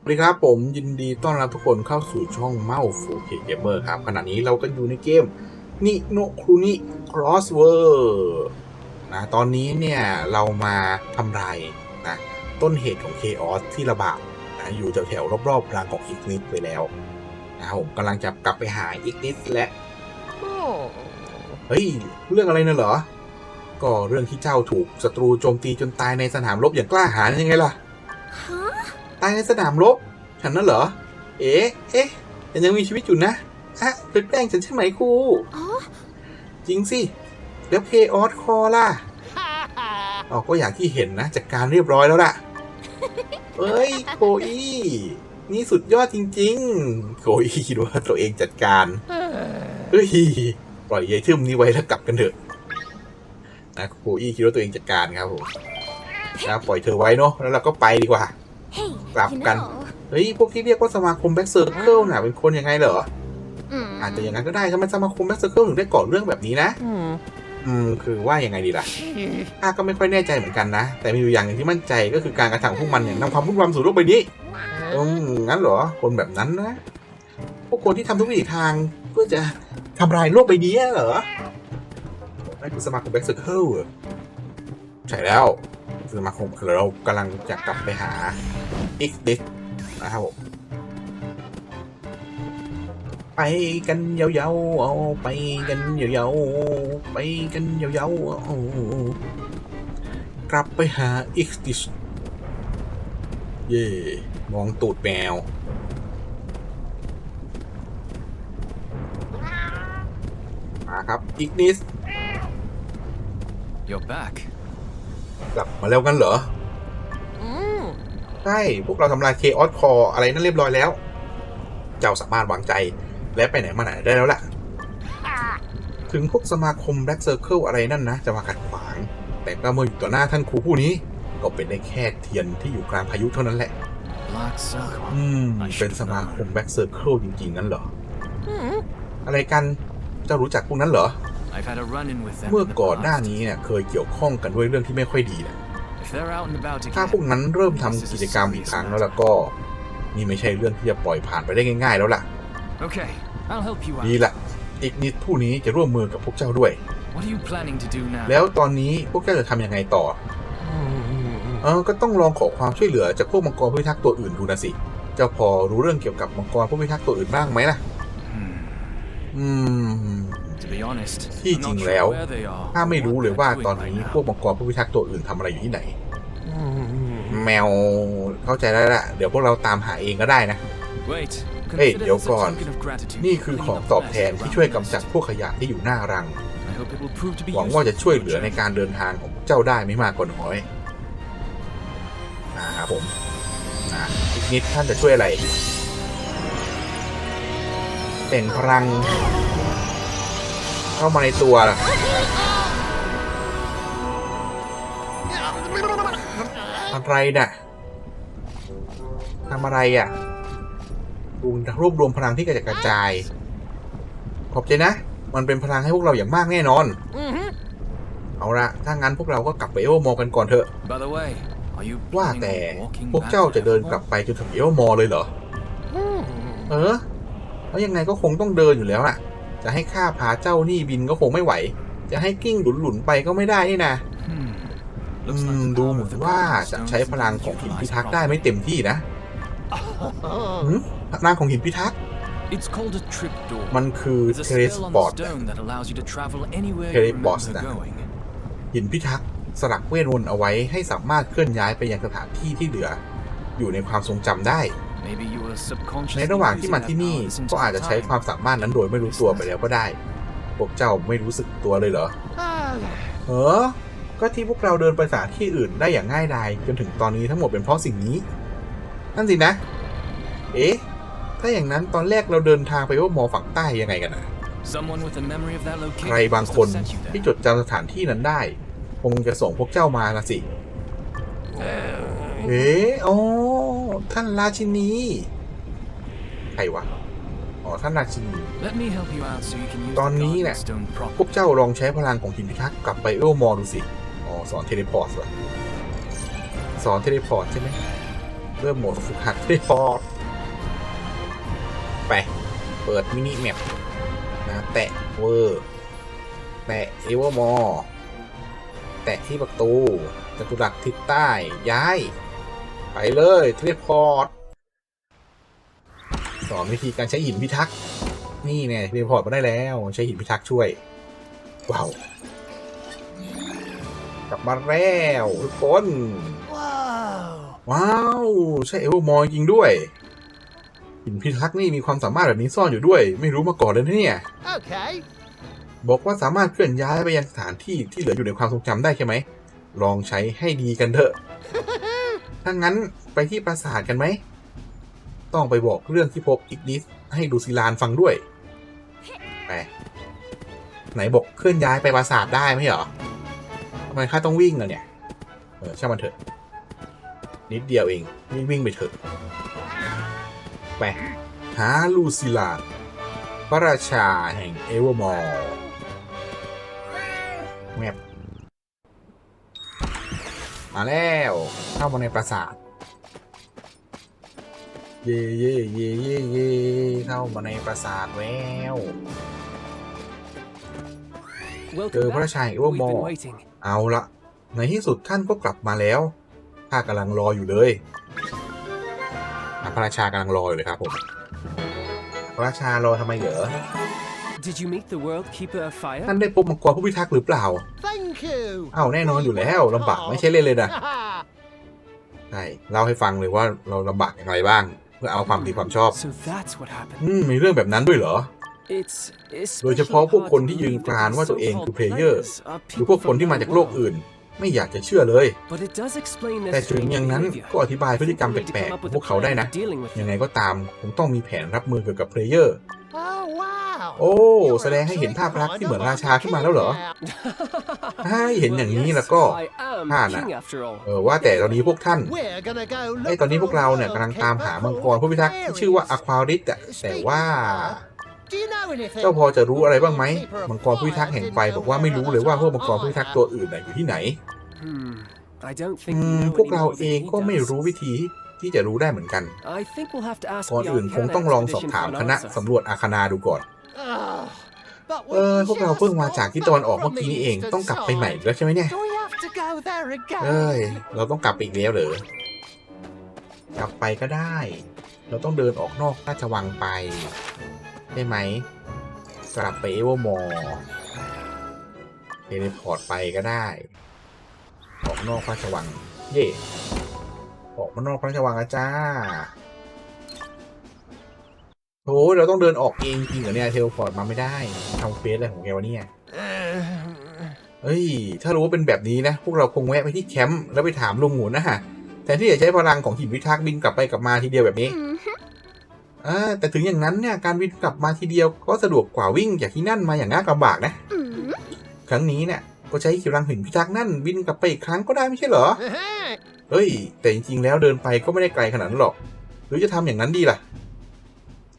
สวัสดีครับผมยินดีต้อนรับทุกคนเข้าสู่ช่องเมาฟูเคเกมเมอร์ครับขณะนี้เราก็อยู่ในเกมนิโนคุนิครอสเวอร์นะตอนนี้เนี่ยเรามาทำลายนะต้นเหตุของเคออสที่ระบาดนะอยู่แถวๆรอบๆรังของอีกนิดไปแล้วนะผมกำลังจะกลับไปหาอีกนิดและเฮ้ยเรื่องอะไรน่ะเหรอ ก็เรื่องที่เจ้าถูกศัตรูโจมตีจนตายในสนามรบอย่างกล้าหาญยังไงล่ะฮะ ตายในสนามรบฉันน่ะเหรอ เอ๊ะ เอ๊ะฉันยังมีชีวิตอยู่นะอะเป็นแป้งฉันใช่ไหมครูอ๋อจริงสิ แล้วเพออสคอล่ะอ๋อก็อย่างที่เห็นนะจัดการเรียบร้อยแล้วล่ะเอ้ยโคอี้นี่สุดยอดจริง ๆ โคอี้คิดว่าตัวเองจัดการเฮ้ยปล่อยยายทึมนี้ไว้แล้วกลับกันเถอะนะโคอี้คิดว่าตัวเองจัดการครับผมนะปล่อยเธอไว้เนาะแล้วเราก็ไปดีกว่าเฮ้ย กลับกัน you know เฮ้ย พวกที่เรียกว่าสมาคมแบ็กเซอร์เคิลน่ะเป็นคนยังไงเหรออืมอาจจะอย่างนั้นก็ได้ทำไมสมาคมแบ็กเซอร์เคิลถึงได้ก่อเรื่องแบบนี้นะ อืม คือว่ายังไงดีล่ะข้าก็ไม่ค่อยแน่ใจเหมือนกันนะ แต่มีอยู่อย่างหนึ่งที่มั่นใจก็คือการกระทำของพวกมันเนี่ยนำความวุ่นวายสู่โลกใบนี้อืมงั้นเหรอ คนแบบนั้นนะ พวกคนที่ทำทุกวิถีทางเพื่อจะทำลายโลกใบนี้เหรอนั่นคือสมาคมแบ็กเซอร์เคิลใช่แล้วสมาคมเรากำลังจะกลับไปหา X d i s นะครับผมไปกันยาวๆเอาไปกันยาวๆไปกันยาวๆเอากลับไปหา X d i s เย่มองตูดแมวมาครับอีกนิส You're back. กลับมาแล้วกันเหรออืม ใช่ พวกเราทำลายเคออสคออะไรนั่นเรียบร้อยแล้ว เจ้าสามารถวางใจและไปไหนมาไหนได้แล้วล่ะ ถึงพวกสมาคมแบล็กเซอร์เคิลอะไรนั่นนะ จะมาขัดขวาง แต่ก็เมื่ออยู่ต่อหน้าท่านครูผู้นี้ ก็เป็นได้แค่เทียนที่อยู่กลางพายุเท่านั้นแหละ Black Circle. อืม เป็นสมาคมแบล็กเซอร์เคิลจริงๆนั้นเหรออืมอะไรกัน เจ้ารู้จักพวกนั้นเหรอ I've had a run-in with them. เมื่อ in the ก่อนหน้า past. นี้เนี่ยเคยเกี่ยวข้องกันด้วยเรื่องที่ไม่ค่อยดีนะ If they're out and about ถ้า again, พวกนั้นเริ่มทำกิจกรรมอีกครั้งแล้วแล้วก็ นี่ไม่ใช่เรื่องที่จะปล่อยผ่านไปได้ง่าย ๆ แล้วล่ะ okay, I'll help you ดี out. ละอีกนิดผู้นี้จะร่วมมือกับพวกเจ้าด้วย What are you planning to do now? แล้วตอนนี้พวกเจ้าจะทำยังไงต่อเออก็ต้องลองขอความช่วยเหลือจากพวกมังกรผู้พิทักษ์ตัวอื่นดูนะสิ เจ้าพอรู้เรื่องเกี่ยวกับมังกรผู้พิทักษ์ตัวอื่นบ้างไหมล่ะ Hmm. อืม To be honest, ที่ I'm จริ not ง sure แล้ว where they are ข้าไม่รู้เลยว่า or what ตอน they're นี้ doing พวก by มังกรผู้พิทักษ์ตัวอื่นทำอะไรอยู่ที่ไหน now. แมวเข้าใจแล้วล่ะเดี๋ยวพวกเราตามหาเองก็ได้นะ Wait, Hey, consider เดี๋ยว this a ก่อน token of gratitude นี่ for คือ cleaning ของ up ตอบ mess แทน around ที่ช่วย the กำจัด nest. พวกขยะที่อยู่หน้ารัง I hope it will prove to be หวังว่า useful จะช่วย for เหลือ your ใน journey. การเดินทางของเจ้าได้ไม่มากกว่าน้อยนะครับผมอะอีกนิดท่านจะช่วยอะไร เป็นพลัง เข้ามาในตัวล่ะ อะไรน่ะทำอะไรอะดูรวบรวมพลังที่กระจัดกระจาย ขอบใจนะ มันเป็นพลังให้พวกเราอย่างมากแน่นอนอืมเอาละถ้างั้นพวกเราก็กลับไปเอลมอกันก่อนเถอะ By the way, are you ว่า planning แต่ on walking พวก back เจ้า to จะเดินกลับ Evermore? ไปจนถึงเอลมอเลยเหรออืมเออ แล้วยังไงก็คงต้องเดินอยู่แล้วน่ะจะให้ข้าพาเจ้านี่บินก็คงไม่ไหว จะให้กิ้งหลุนๆไปก็ไม่ได้นี่นะ Hmm. อื Looks like ม the ดู power เหมื of อน the ว่า Guardian จะ Stones ใช้ is พลังของหิน utilized พิทักษ์ได้ไม่ properly. เต็มที่นะอืมหืมพลังของหินพิทักษ์ It's called a trip door. มันคือ There's a เทเลส spell on ป the อร์ต stone that allows you to travel anywhere you Teleport remember นะ going. หินพิทักษ์สลักเวทมนต์เอาไว้ให้สามารถเคลื่อนย้ายไปยังสถานที่ที่เหลือ อยู่ในความทรงจำได้ Maybe you were subconsciously ในระหว่างที่ using มา that ที่นี่ power this ก็อาจจะ entire ใช้ time. ความสามารถนั้นโดยไม่รู้ตัวไปแล้วก็ได้ พวกเจ้าไม่รู้สึกตัวเลยเหรอ เออ ก็ที่พวกเราเดินไปสถานที่อื่นได้อย่างง่ายดายจนถึงตอนนี้ทั้งหมดเป็นเพราะสิ่งนี้ นั่นสินะ เอ๊ะ ถ้าอย่างนั้นตอนแรกเราเดินทางไปว่ามอฝั่งใต้ยังไงกันนะ Someone with a memory of that ใคร location บาง must คน have sent you ที่ there. จดจำสถานที่นั้นได้ คงจะส่งพวกเจ้ามาละสิ เอ๊ะอ๋อท่านราชินีใครวะอ๋อท่านราชินี Let me help you out so you can use ตอน the นี้ Guardian เนี่ย Stone พว properly. กเจ้าลองใช้พลังของหินพิทักษ์กลับไปเอลมอร์ดูสิอ๋อ สอนเทเลพอร์ตวะสอนเทเลพอร์ตใช่ไหมเริ่มโหมดฝึกหัดได้พอไป เปิดมินิแมปนะ แตะเวอร์ แตะเอเวอร์มอร์แตะที่ประตูจตุรัสทิศใต้ ย้าย ไปเลยเทเลพอร์ตสอนวิธีการใช้หินพิทักษ์ นี่เนี่ยเทเลพอร์ตมาได้แล้ว ใช้หินพิทักษ์ช่วย ว้าว กลับมาแล้วทุกคน Whoa. ว้าว ใช่เอเวอร์มอร์จริงด้วยหินพิทักษ์นี่มีความสามารถแบบนี้ซ่อนอยู่ด้วย ไม่รู้มาก่อนเลยนะเนี่ย Okay. บอกว่าสามารถเคลื่อนย้ายไปยังสถานที่ที่เหลืออยู่ในความทรงจำได้ใช่ไหม ลองใช้ให้ดีกันเถอะ ถ้างั้นไปที่ปราสาทกันไหม ต้องไปบอกเรื่องที่พบอีกนิสให้ดูซิลานฟังด้วย ไป ไหนบอกเคลื่อนย้ายไปปราสาทได้ไหมเหรอทำ ไมข้าต้องวิ่งอะเนี่ย เออช่างมันเถอะ นิดเดียวเอง วิ่งวิ่งไปเถอะ ไป หาลูซิลานพระราชาแห่งเอเวอร์มอร์แมปมาแล้ว เข้ามาในปราสาท เย่เย่เย่เย่เย่เข้ามาในปราสาทแล้ว Welcome เจอพระรา back. ชาแห่งเอเวอ We've ร์มอ been ร์ waiting. เอาละในที่สุดท่านก็กลับมาแล้วข้ากำลังรออยู่เลยอะพระราชากำลังรออยู่เลยครับผมพระราชารอทำไมเหรอ Did you meet the World Keeper of Fire? ท่านได้พบมังกรผู้พิทักษ์หรือเปล่า Thank you. อ้าวแน่นอนอยู่แล้วลำบากไม่ใช่เล่นเลยนะใช่เล่าให้ฟังเลยว่าเราลำบากอย่างไรบ้าง เพื่อเอาความดีความชอบ So that's what happened. อืมมีเรื่องแบบนั้นด้วยเหรอ It's โดยเฉพาะพวกคนที่ยืนกรานว่าตัวเองคือเพลเยอร์หรือพวกคนที่มาจากโลกอื่น ไม่อยากจะเชื่อเลย But it does explain their แต่ถึง strange อย่างนั้น behavior. ก็อธิบายพฤติกรรม I แป think we ล need to ก come up ๆข with อง a พวกเขาได้ plan นะ for dealing with ยัง them. ไงก็ตามคงต้องมีแผนรับมือเกี่ยวกับเพลเยอร์ Oh wow. โอ้ แสดงให้เห็นภาพลักษณ์ที่เหมือนราชาขึ้นมาแล้วเหรอถ้าเห็นอย่างนี้แล้วก็ I am ข้าน่ะ king after all. เออว่าแต่ตอนนี้พวกท่าน We're gonna go ไอ้ตอนนี้พวกเราเนี่ยกำลังตามหามังกรผู้พิทักษ์ที่ชื่อว่าอควาริสอะแต่ว่า Do you know anything? เจ้าพอจะรู้อะไรบ้างไหมมังกรผู้พิทักษ์แห่งไฟบอกว่าไม่รู้เลยว่าพวกมังกรผู้พิทักษ์ตัวอื่นน่ะอยู่ที่ไหน Hmm. I don't อื think we ม know พวกเรา any more เอ than ง he ก็ไม่ does. รู้วิธีที่จะรู้ได้เหมือนกัน I think we'll have to ask ก่อน the อื่นคง Arcana ต้องลองสอบ expedition ถาม for ค an ณะ answer. สำรวจอาคานาดูก่อน Ugh. But เออพวกเราเพิ่งมาจากที่ตะวันออกเมื่อกี้นี่เองต้องกลับไปใหม่อีกแล้วใช่ไหมเนี่ย Do we have to go there เอ้ย again? เราต้องกลับไปอีกแล้วเหรอกลับไปก็ได้ เราต้องเดินออกนอกราชวังไป ได้ไหม กลับไปเอเวอร์มอร์เทเลพอร์ตไปก็ได้ ออกนอกพราชวัง เย่ออกมานอกพราชวังอาจ้าโอ้เราต้องเดินออกเองจริงเหรอเนี่ยเทเลพอร์ตมาไม่ได้ทำเฟสอะไรของแกวะเนี่ยเฮ้ย ถ้ารู้ว่าเป็นแบบนี้นะ พวกเราคงแวะไปที่แคมป์แล้วไปถามลุงหมูนะฮะแทนที่จะใช้พลังของหินวิทักษ์บินกลับไปกลับมาทีเดียวแบบนี้ แต่ถึงอย่างนั้นเนี่ยการบินกลับมาทีเดียวก็สะดวกกว่าวิ่งจากที่นั่นมาอย่างน่าลำบากนะ ครั้งนี้เนี่ยก็ใช้พลังหินพิทักษ์นั่นบินกลับไปอีกครั้งก็ได้ไม่ใช่เหรอ เฮ้ย แต่จริงๆแล้วเดินไปก็ไม่ได้ไกลขนาดนั้นหรอก หรือจะทำอย่างนั้นดีล่ะ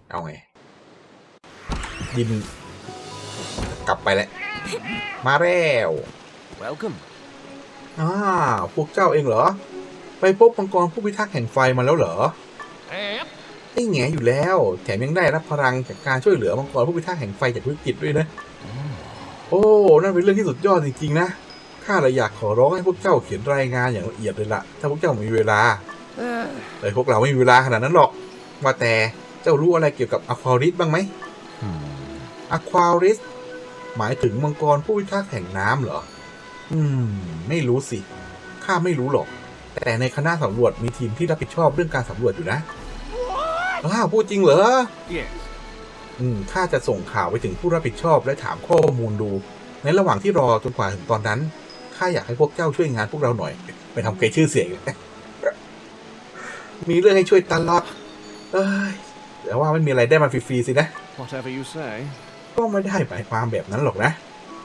เอาไงบินกลับไปแล้วมาแล้ว Welcome. อ่าพวกเจ้าเองเหรอ ไปพบมังกรผู้พิทักษ์แห่งไฟมาแล้วเหรอ Yep. ไอ้แง่อยู่แล้ว แถมยังได้รับพลังจากการช่วยเหลือมังกรผู้พิทักษ์แห่งไฟจากวิกฤตด้วยนะ โอ้ นั่นเป็นเรื่องที่สุดยอดจริงๆนะ ข้าเลยอยากขอร้องให้พวกเจ้าเขียนรายงานอย่างละเอียดเลยละถ้าพวกเจ้ามีเวลา Ugh. แต่พวกเราไม่มีเวลาขนาดนั้นหรอก ว่าแต่เจ้ารู้อะไรเกี่ยวกับอควาริสบ้างไหมอควาริสหมายถึงมังกรผู้พิทักษ์แห่งน้ำเหรอ อืม ไม่รู้สิ ข้าไม่รู้หรอก แต่ในคณะสำรวจมีทีมที่รับผิดชอบเรื่องการสำรวจอยู่นะ อ้าวพูดจริงเหรอ Yes. อืมข้าจะส่งข่าวไปถึงผู้รับผิดชอบและถามข้อมูลดู ในระหว่างที่รอจนกว่าถึงตอนนั้นข้าอยากให้พวกเจ้าช่วยงานพวกเราหน่อย ไปทำเกยชื่อเสียง มีเรื่องให้ช่วยตลอดเอ้ยแต่ว่าไม่มีอะไรได้มาฟรีๆสินะ Whatever you say. ก็ไม่ได้หมายความแบบนั้นหรอกนะ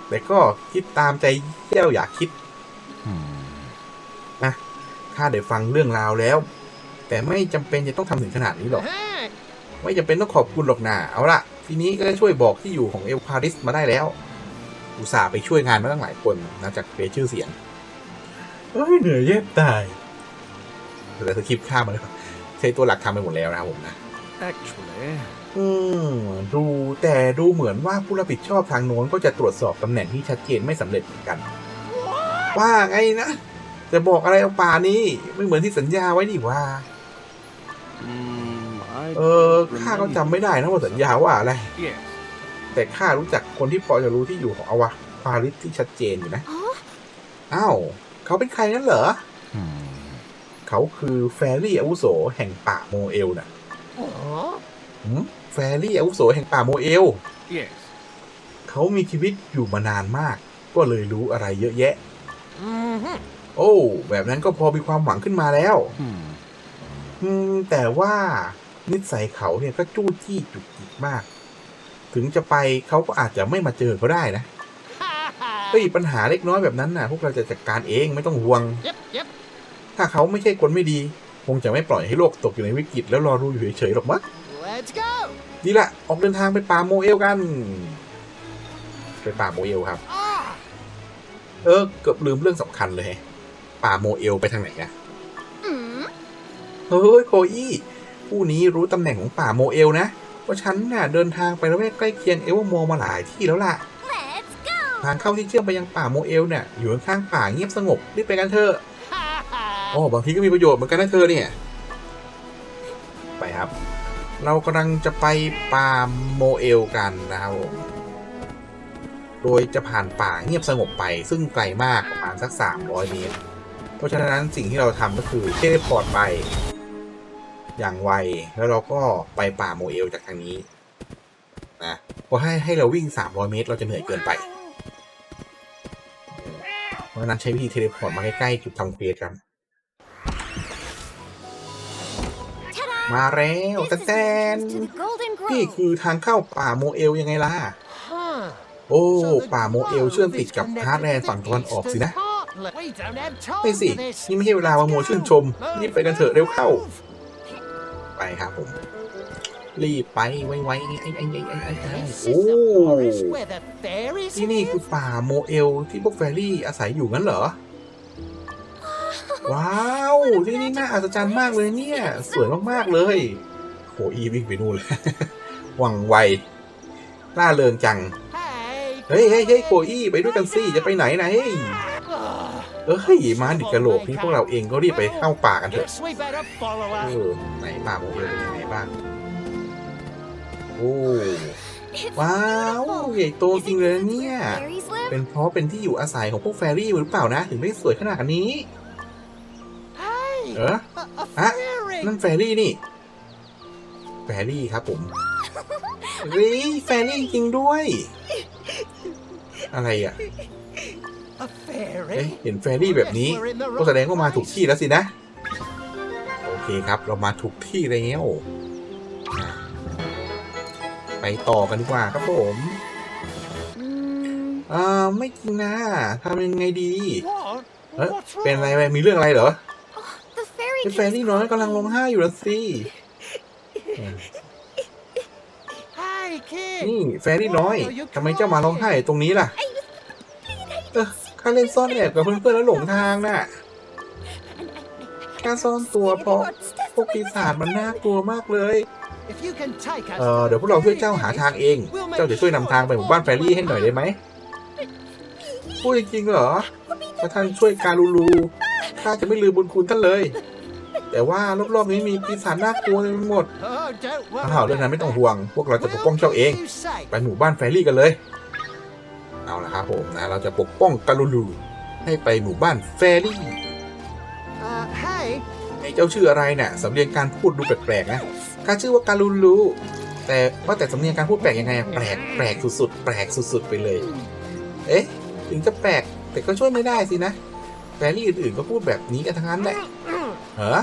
แต่ก็คิดตามใจเจ้าอยากคิดนะข้าได้ฟังเรื่องราวแล้ว แต่ไม่จำเป็นจะต้องทำถึงขนาดนี้หรอก Hey. ไม่จำเป็นต้องขอบคุณหรอกนะเอาละทีนี้ก็ช่วยบอกที่อยู่ของเอลพาริสมาได้แล้ว อุตส่าห์ไปช่วยงานมาตั้งหลายคนนะจากเปชื่อเสียงเอ้ยเหนื่อยแยบตายแต่สคริปต์ข้ามมาเลยช้ตัวหลักทำไปหมดแล้วนะครับผมนะ Actually, อืมดูแต่ดูเหมือนว่าผู้รับผิดชอบทางโน้นก็จะตรวจสอบตำแหน่งที่ชัดเจนไม่สำเร็จเหมือนกัน ว่าไงนะ จะบอกอะไรเอาป่านี้ไม่เหมือนที่สัญญาไว้นี่ว่า mm, I เออข้าก็จำไม่ได้นะว่าสัญญาว่าอะไร Yes. แต่ข้ารู้จักคนที่พอจะรู้ที่อยู่ของอวะฟาริสที่ชัดเจนอยู่นะอ๋ออ้าว เขาเป็นใครนั่นเหรอ Hmm. เขาคือแฟรี่อาวุโสแห่งป่าโมเอลน่ะ Huh? หืมแฟรี่อาวุโสแห่งป่าโมเอล Yes. เขามีชีวิตอยู่มานานมาก ก็เลยรู้อะไรเยอะแยะ Mm-hmm. โอ้ แบบนั้นก็พอมีความหวังขึ้นมาแล้ว Hmm. อืมแต่ว่านิสัยเขาเนี่ยก็จู้จี้จุกจิกมาก ถึงจะไปเขาก็อาจจะไม่มาเจอก็ได้นะเฮ้ยปัญหาเล็กน้อยแบบนั้นน่ะ พวกเราจะจัดการเองไม่ต้องห่วง Yep, yep. ถ้าเขาไม่ใช่คนไม่ดี คงจะไม่ปล่อยให้โลกตกอยู่ในวิกฤตแล้วรอรู้อยู่เฉยๆหรอกมั้ง Let's go. ดีละออกเดินทางไปป่าโมเอลกัน ไปป่าโมเอลครับ Ah, เออเกือบลืมเรื่องสำคัญเลยป่าโมเอลไปทางไหนนะอืม เฮ้ยโคอี้ผู้นี้รู้ตำแหน่งของป่าโมเอลนะเพราะฉันน่ะเดินทางไปละแวกใกล้เคียงเอเวอร์มอลมาหลายที่แล้วล่ะ let's go ทางเข้าที่เชื่อมไปยังป่าโมเอลเนี่ยอยู่ข้างๆป่าเงียบสงบรีบไปกันเถอะ ha, ha. อ๋อบางทีก็มีประโยชน์เหมือนกันนะเธอเนี่ยไปครับ เรากำลังจะไปป่าโมเอลกันนะครับผมโดยจะผ่านป่าเงียบสงบไป ซึ่งไกลมากประมาณสัก 300 เมตร เพราะฉะนั้นสิ่งที่เราทำก็คือเทเลพอร์ตไป อย่างไว แล้วเราก็ไปป่าโมเอลจากทางนี้นะพราะให้ให้เราวิ่ง 300 เมตร เราจะเหนื่อยเกินไป เพราะนั้นใช้วิธีเทเลพอร์ตมาใกล้ ๆ จุดทำเควสกัน มาแล้วแตนนี่คือทางเข้าป่าโมเอลยังไงล่ะ โอ้ ป่าโมเอลเชื่อมติดกับฮาร์ดแลนด์ฝั่งตะวันออกสินะไม่สิ นี่ไม่ใช่เวลามาโมชื่นชมรีบไปกันเถอะเร็วเข้า ครับผม รีบไปไวๆไอ้ไอ้ไอ้ไอ้ไอ้ไอ้โอ้ที่นี่คือป่าโมเอลที่พวกแฟรี่อาศัยอยู่งั้นเหรอ ว้าวที่นี่น่าอัศจรรย์มากเลยเนี่ย สวยมากๆเลยโหอีวิ่งไปนู่นเลยว่องไวล่าเริงจัง เฮ้ยเฮ้ยเฮ้ยโคอี้ไปด้วยกันสิจะไปไหนนะเฮ้ย เอ้ยมาดิกระโหลกนี่พวกเราเองก็รีบไปเข้าป่ากันเถอะ Guess we better follow เอ her. อไหนป่าโมเอลเป็นยังไงบ้างโอ้ It's ว้าว beautiful. ใหญ่โต Is จริง it เลย because เนี่ย it's where fairies live? เป็นเพราะเป็นที่อยู่อาศัยของพวกแฟรี่หรือเปล่านะ ถึงได้สวยขนาดนี้ Hey. เออ A, a Ah, fairy. นั่นแฟรี่นี่ แฟรี่ครับผมเฮ้ยแฟรี่จริงด้วย อะไรอะ A เอ๊ะ fairy. เห็นแฟรี่แบบนี้ Guess we're in the ก็แสดง right ว่ามาถูก place. ที่แล้วสินะ โอเคครับ เรามาถูกที่แล้วอะไปต่อกันดีกว่าครับผมอืมอ่าไม่จริงนะทำยังไงดี What? เอ๊ะ What's เป็นอะไร wrong? ไปมีเรื่องอะไรเหรอ the fairy ไอ้แฟรี่น้อยกำลังร้องไห้อยู่แล้วสิ Hey, kid. นี่แฟรี่น้อยทำไมเจ้ามาร้องไห้ตรงนี้ล่ะ เขาเล่นซ่อนแอบกับเพื่อนๆแล้วหลงทางน่ะ แค่ซ่อนตัวเพราะพวกปีศาจมันน่ากลัวมากเลย เออเดี๋ยวพวกเราช่วยเจ้าหาทางเอง เจ้าจะช่วยนำทางไปหมู่บ้านแฟรี่ให้หน่อยได้ไหมพูดจริงๆเหรอถ้าท่านช่วยการูลูข้าจะไม่ลืมบุญคุณท่านเลย แต่ว่ารอบๆนี้มีปีศาจน่ากลัวเต็มไปหมด Oh, don't worry. อ้าวเรื่องนั้นไม่ต้องห่วง พวกเราจะปกป้องเจ้าเอง ไปหมู่บ้านแฟรี่กันเลย เอาละครับผมนะเราจะปกป้องการูลูให้ไปหมู่บ้านแฟรี่ Uh, hey, ไอ้เจ้าชื่ออะไรเนี่ยสำเนียงการพูดดูแปลกๆนะข้าชื่อว่าการูลูแต่ว่าแต่สำเนียงการพูดแปลกยังไงอะแปลกแปลกสุดๆแปลกสุดๆไปเลย เอ๊ะถึงจะแปลกแต่ก็ช่วยไม่ได้สินะแฟรี่อื่นๆก็พูดแบบนี้กันทั้งนั้นแหละเหรอ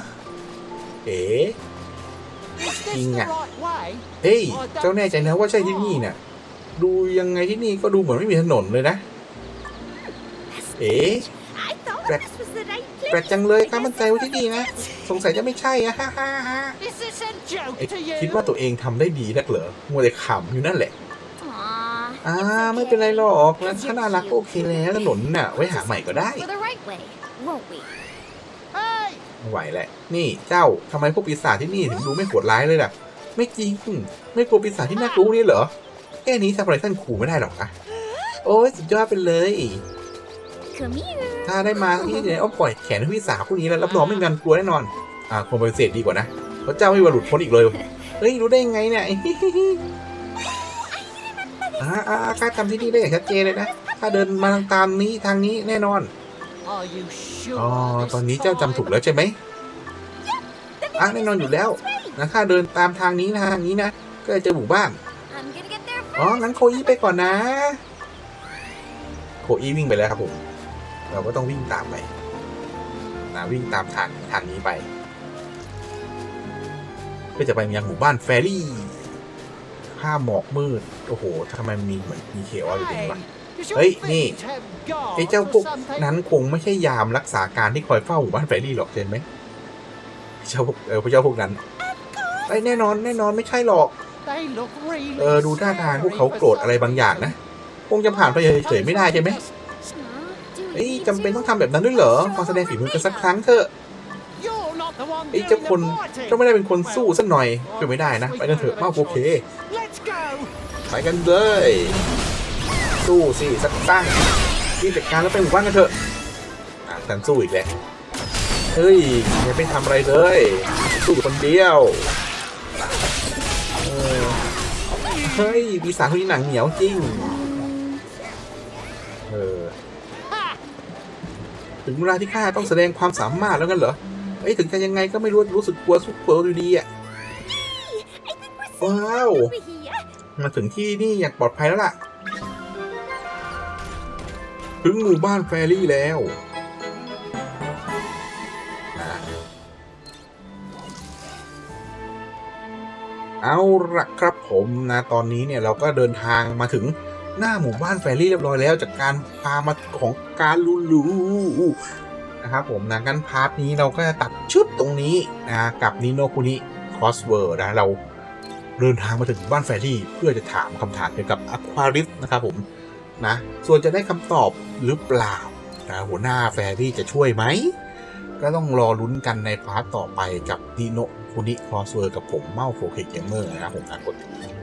เอ๊ะ is this Nhìn the à. right way? เฮ้ยเจ้าแน่ใจนะว่าใช่ที่นี่เนี่ย ดูยังไงที่นี่ก็ดูเหมือนไม่มีถนนเลยนะ เอ๊ะ I thought Back- this was the right แปลก place. จังเลยข้ามั่นใจว่าที่นี่นะ สงสัยจะไม่ใช่อะฮ่าฮ่าฮ่า Is this a joke เอ๊ะ to you? คิดว่าตัวเองทำได้ดีนักเหรอมัวแต่ขำอยู่นั่นแหละ Aw, อ่า it's ไม่เป็นไร okay. หรอกนะถ้าน่ารักก็โอเคแล้วถนนน่ะ ไว้หาใหม่ก็ได้ For the right way, won't we? Hey, ไม่ไหวแหละ นี่เจ้าทำไมพวกปีศาจที่นี่ถึงดูไม่โหดร้ายเลยล่ะ ไม่จริง ไม่กลัวปีศาจที่น่ากลัวนี่เหรอ แค่นี้ทำอะไรท่านขู่ไม่ได้หรอกอะโอ้ยสุดยอดไปเลย Come here. ถ้าได้มาที่เนี่ยอ้อมปล่อยแขนให้พี่สาวพวกนี้แล้วรับรองไม่มีการกลัวแน่นอน อ่าคงปฏิเสธดีกว่านะเพราะเจ้าไม่มีวันหลุดพ้นอีกเลย เฮ้ยรู้ได้ยังไงเนี่ยอ่าอ่าข้าจำที่นี่ได้อย่างชัดเจนเลยนะถ้าเดินมาทางตามนี้ทางนี้แน่นอน Are you sure? อ๋อ this ตอนนี้ is เจ้าจำถูกแล้วใช่ไหมอะแน่นอนอยู่แล้วนะถ้าเดินตามทางนี้นะทางนี้นะ ก็จะเจอหมู่บ้าน อ๋อ first. งั้นโคอี้ไปก่อนนะ โคอี้วิ่งไปแล้วครับผม เราก็ต้องวิ่งตามไปนะวิ่งตามทางทางนี้ไป เพื่อจะไปยังหมู่บ้านแฟรี่ข้ามหมอกมืด โอ้โหทำไมมันมีเหมือนมีเขียวอะไรอยู่ตรงนี้วะ Does your Hey, feet Nhi. have guards ไอ้เจ้า or พวก something? นั้นคงไม่ใช่ยามรักษาการที่คอยเฝ้าหมู่บ้านแฟรี่หรอกเห็นไหมเจ้าพวกเออพระเจ้าพวกนั้นไอ้ยแน่นอนแน่นอนไม่ใช่หรอก They look really เออดูท่าทางพวกเขาโกรธอะไรบางอย่างนะ คงจะผ่านไปเฉยๆไม่ได้ใช่ไหม Aw, dude, เอ้ย you จำเป็น two ต้องทำแบบนั้นด้วยเหรอมาแสดงฝีมือกันสักครั้งเถอะ You're not the one ไอ้ย doing เจ้า the คน fighting. เจ้าไม่ได้เป็นคนสู้สักหน่อยเป็นไม่ได้นะ ไปกันเถอะมาโอเค Let's go. ไปกันเลย สู้สิสักตั้งรีบจัดการแล้วไปหมู่บ้านกันเถอะอะกันสู้อีกแล้วเฮ้ยอย่าไปทำอะไรเลย สู้อยู่คนเดียว ฮ้ยปีศาจคนนี้หนังเหนียวจริง เออ ถึงเวลาที่ข้าต้องแสดงความสามารถแล้วกันเหรอเอ้ถึงจะยังไงก็ไม่รู้รู้สึกกลัวสุกกลัวอยู่ดีอะ ว้าว มาถึงที่นี่อย่างปลอดภัยแล้วล่ะ ถึงหมู่บ้านแฟรี่แล้ว เอาละครับผมนะตอนนี้เนี่ยเราก็เดินทางมาถึงหน้าหมู่บ้านแฟรี่เรียบร้อยแล้วจากการพามาของการลูลูนะครับผมนะงั้นพาร์ทนี้เราก็จะตัดชึบตรงนี้นะกับนิโนคุนิคอสเวอร์นะเราเดินทางมาถึงบ้านแฟรี่เพื่อจะถามคำถามเกี่ยวกับอควาริสนะครับผมนะส่วนจะได้คำตอบหรือเปล่านะหัวหน้าแฟรี่จะช่วยไหม ก็ต้องรอลุ้นกันในพาร์ทต่อไปกับดิโนคุนิครอสเวอร์กับผมเมาโฟเคเกมเมอร์นะครับผมนะกด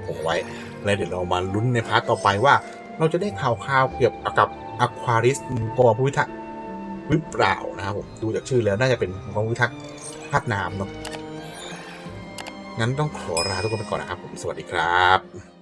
ผมไว้ แล้วเดี๋ยวเรามาลุ้นในพาร์ทต่อไปว่า เราจะได้ข่าวข่าวเกี่ยวกับอควาริสกองผู้พิทักษ์หรือเปล่านะครับผมดูจากชื่อแล้วน่าจะเป็นกองผู้พิทักษ์ภาคน้ำเนาะงั้นต้องขอลาทุกคนไปก่อนนะครับผมสวัสดีครับ